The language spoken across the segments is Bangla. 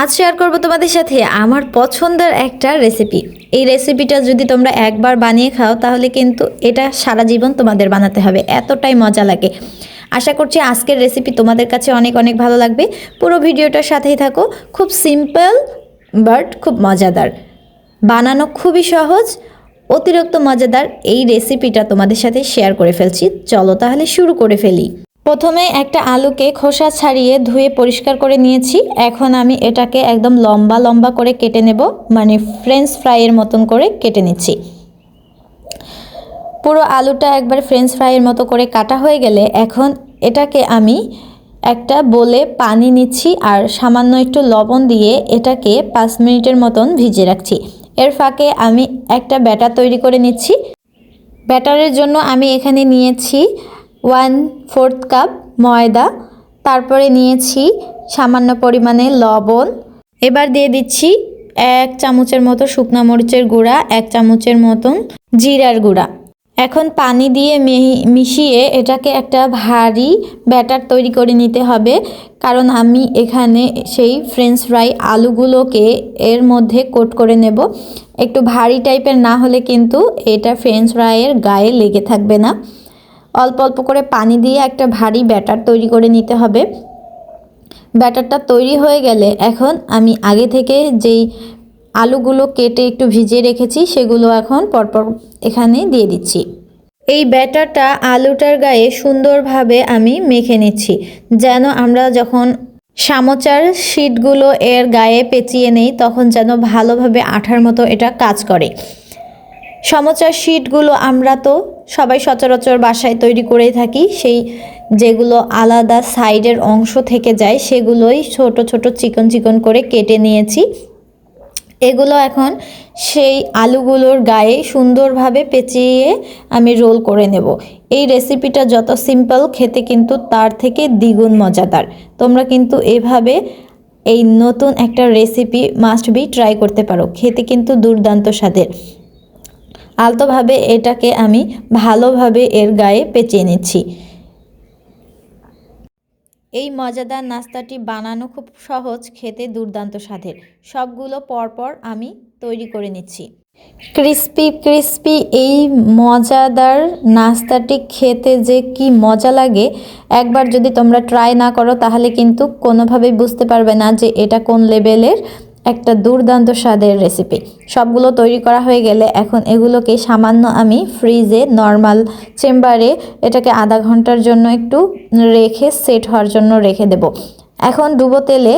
আজ শেয়ার করব তোমাদের সাথে আমার পছন্দের একটা রেসিপি এই রেসিপিটা যদি তোমরা একবার বানিয়ে খাও, তাহলে কিন্তু এটা সারা জীবন তোমাদের বানাতে হবে। এতটাই মজা লাগে। আশা করছি আজকের রেসিপি তোমাদের কাছে অনেক অনেক ভালো লাগবে। পুরো ভিডিওটার সাথেই থাকো। খুব সিম্পল বাট খুব মজাদার। বানানো খুবই সহজ, অতিরিক্ত মজাদার এই রেসিপিটা তোমাদের সাথে শেয়ার করে ফেলছি। চলো তাহলে শুরু করে ফেলি। প্রথমে একটা আলুকে খোসা ছাড়িয়ে ধুয়ে পরিষ্কার করে নিয়েছি। এখন আমি এটাকে একদম লম্বা লম্বা করে কেটে নেব মানে ফ্রেঞ্চ ফ্রাইয়ের মতন করে কেটে নিচ্ছি। পুরো আলুটা একবার ফ্রেঞ্চ ফ্রাইয়ের মতো করে কাটা হয়ে গেলে এখন এটাকে আমি একটা বলে পানি নিচ্ছি আর সামান্য একটু লবণ দিয়ে এটাকে পাঁচ মিনিটের মতন ভিজে রাখছি। এর ফাঁকে আমি একটা ব্যাটার তৈরি করে নিচ্ছি। ব্যাটারের জন্য আমি এখানে নিয়েছি ওয়ান ফোর্থ কাপ ময়দা, তারপরে নিয়েছি সামান্য পরিমাণে লবণ। এবার দিয়ে দিচ্ছি এক চামচের মতো শুকনো মরিচের গুঁড়া, এক চামচের মতন জিরার গুঁড়া। এখন পানি দিয়ে মিশিয়ে এটাকে একটা ভারী ব্যাটার তৈরি করে নিতে হবে, কারণ আমি এখানে সেই ফ্রেঞ্চ ফ্রাই আলুগুলোকে এর মধ্যে কোট করে নেব। একটু ভারী টাইপের না হলে কিন্তু এটা ফ্রেঞ্চ ফ্রাইয়ের গায়ে লেগে থাকবে না। অল্প অল্প করে পানি দিয়ে একটা ভারী ব্যাটার তৈরি করে নিতে হবে। ব্যাটারটা তৈরি হয়ে গেলে এখন আমি আগে থেকে যেই আলুগুলো কেটে একটু ভিজিয়ে রেখেছি, সেগুলো এখন পরপর এখানে দিয়ে দিচ্ছি। এই ব্যাটারটা আলুটার গায়ে সুন্দরভাবে আমি মেখে নিচ্ছি, যেন আমরা যখন সামোচার শিটগুলো এর গায়ে পেঁচিয়ে নেই, তখন যেন ভালোভাবে আঠার মতো এটা কাজ করে। সমচার শিটগুলো আমরা তো সবাই সচরাচর বাসায় তৈরি করেই থাকি। সেই যেগুলো আলাদা সাইডের অংশ থেকে যায়, সেগুলোই ছোট ছোট চিকন চিকন করে কেটে নিয়েছি। এগুলো এখন সেই আলুগুলোর গায়ে সুন্দরভাবে পেঁচিয়ে আমি রোল করে নেব। এই রেসিপিটা যত সিম্পল, খেতে কিন্তু তার থেকে দ্বিগুণ মজাদার। তোমরা কিন্তু এভাবে এই নতুন একটা রেসিপি মাস্ট বি ট্রাই করতে পারো। খেতে কিন্তু দুর্দান্ত স্বাদের। আলতোভাবে এটাকে আমি ভালোভাবে এর গায়ে পেঁচিয়ে নিচ্ছি। এই মজাদার নাস্তাটি বানানো খুব সহজ, খেতে দুর্দান্ত স্বাদের। সবগুলো পরপর আমি তৈরি করে নিচ্ছি। ক্রিস্পি ক্রিস্পি এই মজাদার নাস্তাটি খেতে যে কি মজা লাগে, একবার যদি তোমরা ট্রাই না করো তাহলে কিন্তু কোনোভাবেই বুঝতে পারবে না যে এটা কোন লেভেলের একটা দুর্দান্ত স্বাদের রেসিপি সবগুলো তৈরি করা হয়ে গেলে এখন এগুলোকে সামান্য আমি ফ্রিজে নর্মাল চেম্বারে এটাকে আধা ঘণ্টার জন্য একটু রেখে সেট হওয়ার জন্য রেখে দেব। এখন ডুবো তেলে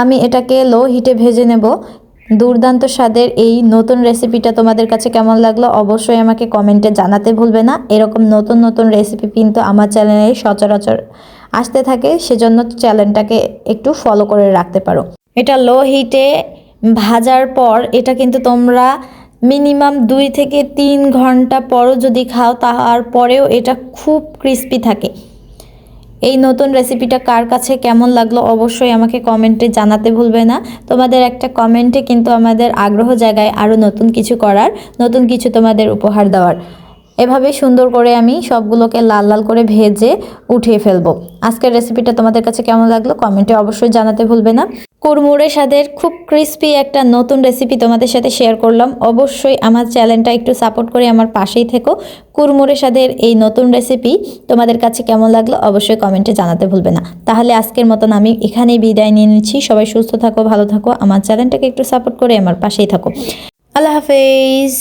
আমি এটাকে লো হিটে ভেজে নেব। দুর্দান্ত স্বাদের এই নতুন রেসিপিটা তোমাদের কাছে কেমন লাগল অবশ্যই আমাকে কমেন্টে জানাতে ভুলবে না। এরকম নতুন নতুন রেসিপি কিন্তু আমার চ্যানেলে সচরাচর আসতে থাকে, সেজন্য চ্যানেলটাকে একটু ফলো করে রাখতে পারো। এটা লো হিটে ভাজার পর এটা কিন্তু তোমরা মিনিমাম দুই থেকে তিন ঘণ্টা পরও যদি খাও তারপরেও এটা খুব ক্রিস্পি থাকে। এই নতুন রেসিপিটা কার কাছে কেমন লাগল অবশ্যই আমাকে কমেন্টে জানাতে ভুলবে না। তোমাদের একটা কমেন্টে কিন্তু আমাদের আগ্রহ জায়গায় আরও নতুন কিছু করার, নতুন কিছু তোমাদের উপহার দেওয়ার। এভাবে সুন্দর করে আমি সবগুলোকে লাল লাল করে ভেজে উঠিয়ে ফেলব। আজকের রেসিপিটা তোমাদের কাছে কেমন লাগল কমেন্টে অবশ্যই জানাতে ভুলবে না। কুড়মুড়ে স্বাদের খুব ক্রিস্পি একটা নতুন রেসিপি তোমাদের সাথে শেয়ার করলাম। অবশ্যই আমার চ্যানেলটা একটু সাপোর্ট করে আমার পাশেই থেকো। কুড়মুড়ে স্বাদের এই নতুন রেসিপি তোমাদের কাছে কেমন লাগল অবশ্যই কমেন্টে জানাতে ভুলবে না। তাহলে আজকের মতন আমি এখানেই বিদায় নিয়ে নিচ্ছি। সবাই সুস্থ থাকো, ভালো থাকো। আমার চ্যানেলটাকে একটু সাপোর্ট করে আমার পাশেই থাকো। আল্লাহ হাফেজ।